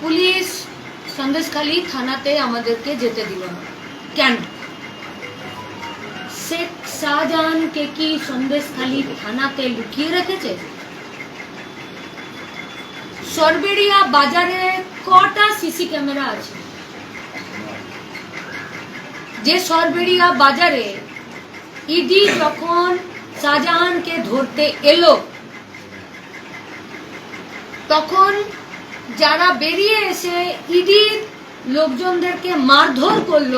Police Sandeshkhali থানাতে আমাদেরকে যেতে দিল না। কেন? শেখ শাহজাহানকে কি সন্দেশখালী থানাতে লুকিয়ে রেখেছে? সরবেরিয়া বাজারে কটা সিসি ক্যামেরা আছে? যে সরবেরিয়া বাজারে ইডি যখন শাহজাহানকে ধরতে এলো, তখন যারা বেরিয়ে এসে ইডির লোকজনদেরকে মারধর করল,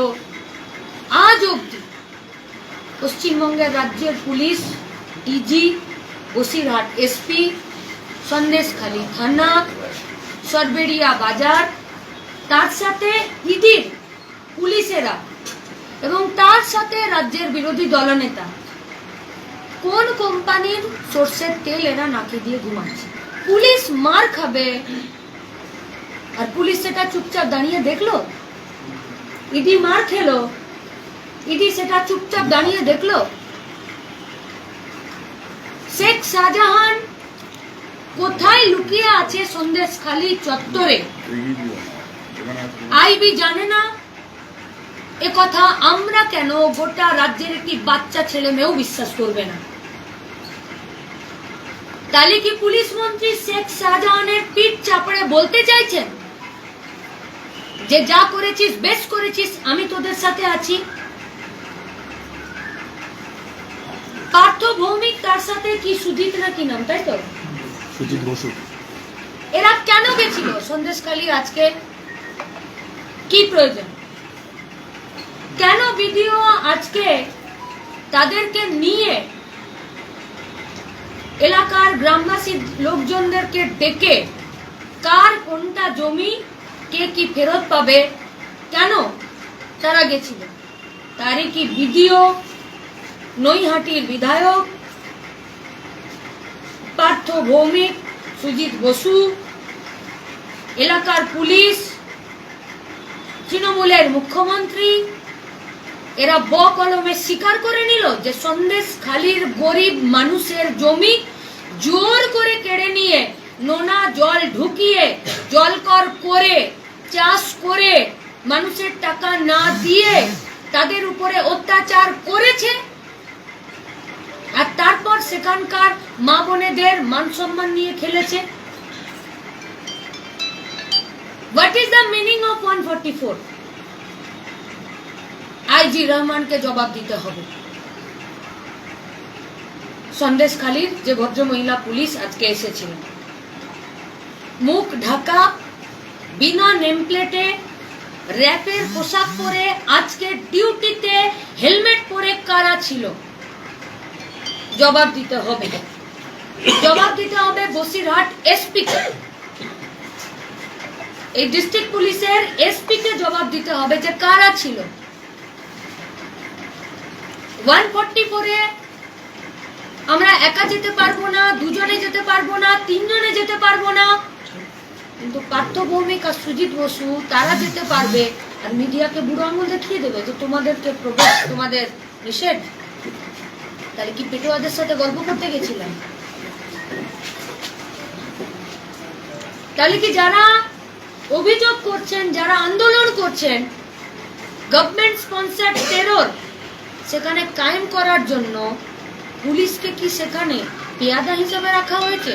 আজ অবধি পশ্চিমবঙ্গের রাজ্যের police, IG, Basirhat SP, Sandeshkhali থানা সরবেরিয়া বাজার, তার সাথে ইডির পুলিশেরা এবং তার সাথে রাজ্যের বিরোধী দলনেতা। কোন কোম্পানির সর্ষের তেল এরা নাকে দিয়ে ঘুমাচ্ছে? পুলিশ মার খাবে আর পুলিশ সেটা চুপচাপ দাঁড়িয়ে দেখল? ইডি মার খেলো। ইডি সেটা চুপচাপ দাঁড়িয়ে দেখল। শেখ শাহজাহান কোথায় লুকিয়ে আছে সন্দেশখালী চত্বরে? আইবি জানে না। এ কথা আমরা কেন গোটা রাজ্যের একটি বাচ্চা ছেলে মেয়েও বিশ্বাস করবে না? তাহলে কি পুলিশ মন্ত্রী শেখ শাহজাহানের পিঠ চাপড়ে বলতে চাইছেন? যে যা করেছিস বেশ করেছিস আমি তোদের সাথে আছি। পার্থ ভৌমিক তার সাথে কি সুজিত না কি নাম তাই তো? সুজিত বসু। এরা কেন গেছিল? সন্দেশখালী আজকে কি প্রয়োজন? কেন ভিডিও আজকে তাদেরকে নিয়ে এলাকার গ্রামবাসী লোকজনদেরকে ডেকে কার কোনটা জমি কে কি ফেরত পাবে? কেন তারা গেছিল? তারই কি ভিডিও? নৈহাটির বিধায়ক, পার্থ ভৌমিক, সুজিত বসু, এলাকার পুলিশ, তৃণমূলের মুখ্যমন্ত্রী, এরা ব কলমে স্বীকার করে নিল যে সন্দেশ খালির গরিব মানুষের জমি জোর করে কেড়ে নিয়ে নোনা জল ঢুকিয়ে জলকর করে চাষ করে মানুষের টাকা না দিয়ে তাদের উপরে অত্যাচার করেছে। আর তারপর সেখানকার মা বোনেদের মান সম্মান নিয়ে খেলেছে। What is the meaning of one forty four IG রহমানকে জবাব দিতে হবে। সন্দেশখালীর যে ভদ্র মহিলা পুলিশ আজকে এসেছিলেন। মুখ ঢাকা বিনা নেমপ্লেটে র্যাপের পোশাক পরে আজকে ডিউটিতে হেলমেট পরে কারা ছিল? জবাব দিতে হবে। জবাব দিতে হবে বসিরহাট এসপি কে। এই ডিস্ট্রিক্ট পুলিশের এসপি কে জবাব দিতে হবে যে কারা ছিল? ওয়ান ফোরে আমরা একা যেতে পারব না, দুজনে যেতে পারব না, তিনজনে যেতে পারব না কিন্তু পার্থ ভৌমিক আর সুজিত বসু, তারা যেতে পারবে আর মিডিয়াকে বুড়ো আঙুল দেখিয়ে দেবে যে তোমাদেরকে প্রবেশ, তোমাদের নিষেধ? তাহলে কি পেটুয়াদের সাথে গল্প করতে গেছিলাম তাহলে কি যারা অভিযোগ করছেন, যারা আন্দোলন করছেন গভর্নমেন্ট স্পন্সার টেরর সেখানে কায়েম করার জন্য পুলিশকে কি সেখানে পেয়াদা হিসেবে রাখা হয়েছে?